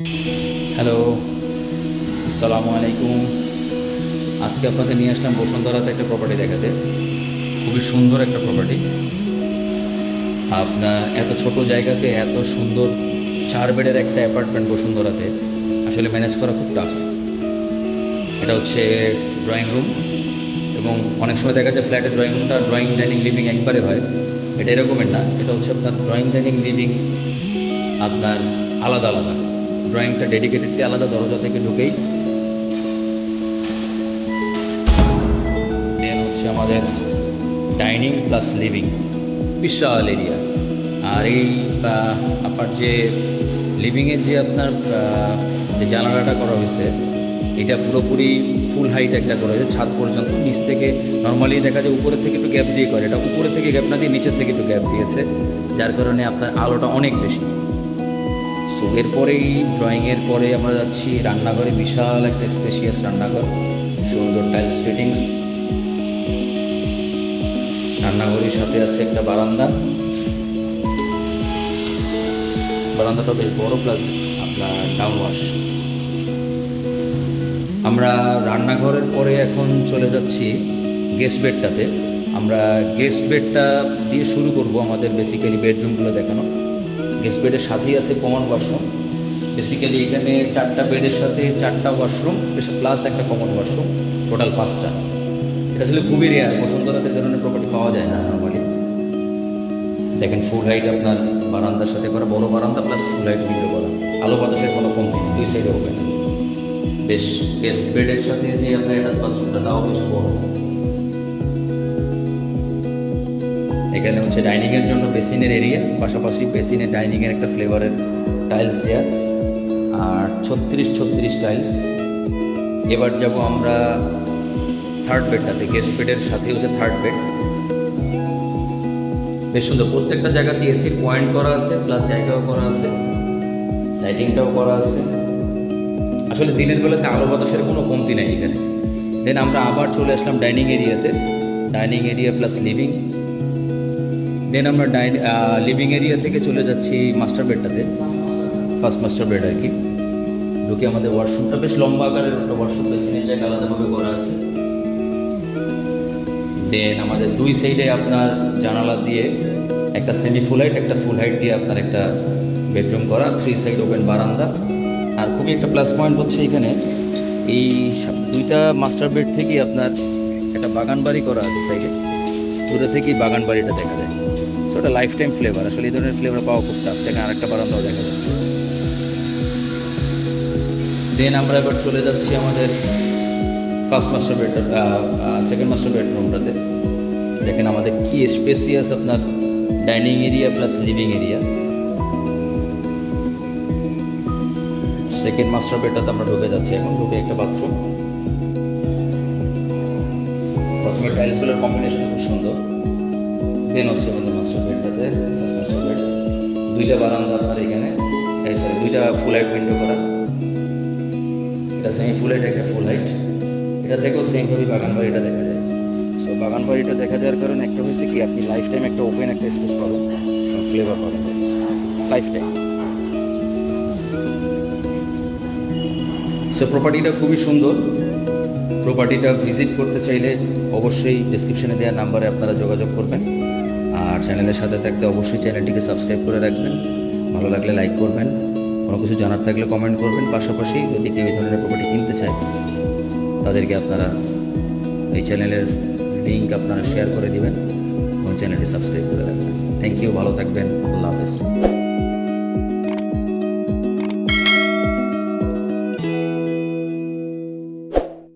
Hello, আসসালামু আলাইকুম। আজকে আপনাকে নিয়ে আসলাম বসুন্ধরাতে একটা প্রপার্টি দেখাতে। খুবই সুন্দর একটা প্রপার্টি আপনার এত ছোট জায়গাতে এত সুন্দর চার বেডের একটা অ্যাপার্টমেন্ট বসুন্ধরাতে আসলে ম্যানেজ করা খুব টাফ এটা হচ্ছে ড্রয়িং রুম এবং অনেক সময় দেখা যায় ফ্ল্যাটের ড্রয়িং রুমটা ড্রয়িং ডাইনিং লিভিং একবারে হয়। এটা এরকমের না, এটা হচ্ছে আপনার ড্রয়িং ডাইনিং লিভিং আপনার আলাদা আলাদা। ড্রয়িংটা ডেডিকেটেডলি আলাদা দরজা থেকে ঢুকেই। হচ্ছে আমাদের ডাইনিং প্লাস লিভিং বিশাল এরিয়া আর এই আপনার যে লিভিংয়ে যে আপনার যে জানালাটা করা হয়েছে, এটা পুরোপুরি ফুল হাইট একটা করা হয়েছে। ছাদ পর্যন্ত নিচ থেকে নর্মালি দেখা যায় উপরে থেকে একটু গ্যাপ দিয়ে করে। এটা উপরে থেকে গ্যাপ না দিয়ে নিচের থেকে একটু গ্যাপ দিয়েছে। যার কারণে আপনার আলোটা অনেক বেশি। সো এরপরেই ড্রয়িংয়ের পরে আমরা যাচ্ছি রান্নাঘরে, বিশাল একটা স্পেশিয়াস রান্নাঘর, সুন্দর টাইলস ফিটিংস রান্নাঘরের সাথে আছে একটা বারান্দা। বারান্দাটা বেশ বড় প্লাস আপনার ডাউন ওয়াশ আমরা রান্নাঘরের পরে এখন চলে যাচ্ছি গেস্ট বেডটাতে আমরা গেস্ট বেডটা দিয়ে শুরু করব আমাদের বেসিক্যালি বেডরুমগুলো দেখানো। গেস্ট বেডের সাথেই আছে কমন ওয়াশরুম বেসিক্যালি এখানে চারটা বেডের সাথে চারটা ওয়াশরুম প্লাস একটা কমন ওয়াশরুম টোটাল পাঁচটা। এটা আসলে খুবই রেয়ার বসুন্ধরাতে এ ধরনের প্রপার্টি পাওয়া যায় না নর্মালি দেখেন ফুল হাইট আপনার বারান্দার সাথে করা, বড় বারান্দা প্লাস ফুল হাইট উইন্ডো করা। আলো বাতাসের কোনো নেই, দুই সাইডে ওপেন বেশ গেস্ট বেডের সাথে যে আপনার অ্যাটাচ বাথরুমটা তাও বেশ বড়। এখানে হচ্ছে ডাইনিংয়ের জন্য বেসিনের এরিয়া পাশাপাশি বেসিনের ডাইনিংয়ের একটা ফ্লেভারের টাইলস দেয়া। আর ছত্রিশ ছত্রিশ টাইলস এবার যাব আমরা থার্ড বেডটাতে গেস্ট বেডের সাথে হচ্ছে থার্ড বেড বেশ সুন্দর, প্রত্যেকটা জায়গাতে এসির পয়েন্ট করা আছে প্লাস জায়গাও করা আছে লাইটিংটাও করা আছে। আসলে দিনের বেলাতে আলো বাতাসের কোনো কমতি নেই এখানে। দেন আমরা আবার চলে আসলাম ডাইনিং এরিয়াতে dining area plus living then আমরা ডাইন লিভিং এরিয়া থেকে চলে যাচ্ছি মাস্টার বেডটাতে ফার্স্ট মাস্টার বেড আর কি। ঢুকে আমাদের ওয়াশরুমটা বেশ লম্বা আকারের একটা ওয়াশরুম বেসিনের জায়গা আলাদাভাবে করা আছে। দেন আমাদের দুই সাইডে আপনার জানালা দিয়ে একটা সেমি ফুল হাইট একটা ফুল হাইট দিয়ে আপনার একটা বেডরুম করা। থ্রি সাইড ওপেন বারান্দা। আর খুবই একটা প্লাস পয়েন্ট হচ্ছে এখানে। এই দুইটা মাস্টার বেড থেকেই আপনার একটা বাগান বাড়ি করা আছে সাইডে দূরে থেকেই বাগান বাড়িটা দেখা যায়। সো এটা লাইফ টাইম ফ্লেভার আসলে এই ধরনের ফ্লেভার পাওয়া খুব টাফ দেখেন আরেকটা বারান্দাও দেখা যাচ্ছে। দেন আমরা এবার চলে যাচ্ছি আমাদের first master bed second master বেডরুমটাতে দেখেন আমাদের কি স্পেসিয়াস আপনার dining area plus living area second master বেডটাতে আমরা ঢুকে যাচ্ছি। এখন ঢুকে একটা বাথরুম প্রথমে টাইলসগুলোর কম্বিনেশন খুব সুন্দর। দেন হচ্ছে আমাদের মাস্টার বেডটাতে মাস্টার বেড দুইটা বারান্দা আপনার এখানে। এই সরি দুইটা ফুল হাইট উইন্ডো করা। এটা সেমি ফুল হাইট একটা ফুল হাইট এটা থেকেও সেমভাবে বাগান বাড়িটা দেখা যায়। সো বাগান বাড়িটা দেখা যাওয়ার কারণে একটা হয়েছে কি, আপনি লাইফ টাইম একটা ওপেন একটা স্পেস পাবেন ফ্লেভার পাবেন। লাইফ টাইম সো প্রপার্টিটা খুবই সুন্দর। প্রপার্টিটা ভিজিট করতে চাইলে অবশ্যই ডিসক্রিপশনে দেওয়া নাম্বারে আপনারা যোগাযোগ করবেন। আর চ্যানেলের সাথে থাকতে অবশ্যই চ্যানেলটিকে সাবস্ক্রাইব করে রাখবেন। ভালো লাগলে লাইক করবেন। কোনো কিছু জানার থাকলে কমেন্ট করবেন। পাশাপাশি যদি কেউ এই ধরনের প্রপার্টি কিনতে চায়, তাদেরকে আপনারা এই চ্যানেলের লিঙ্ক আপনারা শেয়ার করে দিবেন এবং চ্যানেলটি সাবস্ক্রাইব করে রাখবেন। থ্যাংক ইউ ভালো থাকবেন। আল্লাহ হাফেজ।